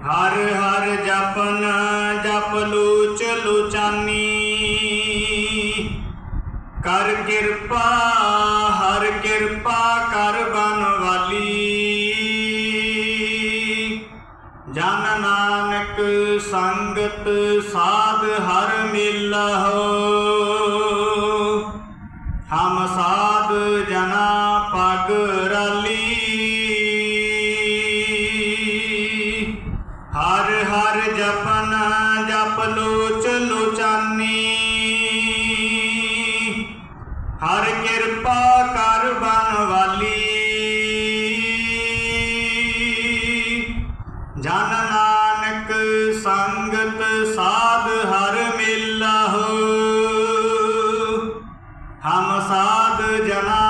ਹਰ ਹਰ Japan ਜਪ ਲੂਚ ਲੁਚਾਨੀ। ਕਰ ਕਿਰਪਾ, ਹਰ ਕਿਰਪਾ ਕਰ ਬਨ ਵਾਲੀ। ਜਨ ਨਾਨਕ ਸੰਗਤ ਸਾਧ ਹਰ ਮਿਲਹੁ। ਹਮ ਸਾਧ ਜਨਾ ਪਗ ਹਰ ਹਰ ਜਪਨ ਜਪ ਲੋਚ ਲੋਚਾਨੀ। ਹਰ ਕਿਰਪਾ ਕਰ ਬਨ ਵਾਲੀ। ਜਨ ਨਾਨਕ ਸੰਗਤ ਸਾਧ ਹਰ ਮਿਲਹੁ। ਹਮ ਸਾਧ ਜਨਾ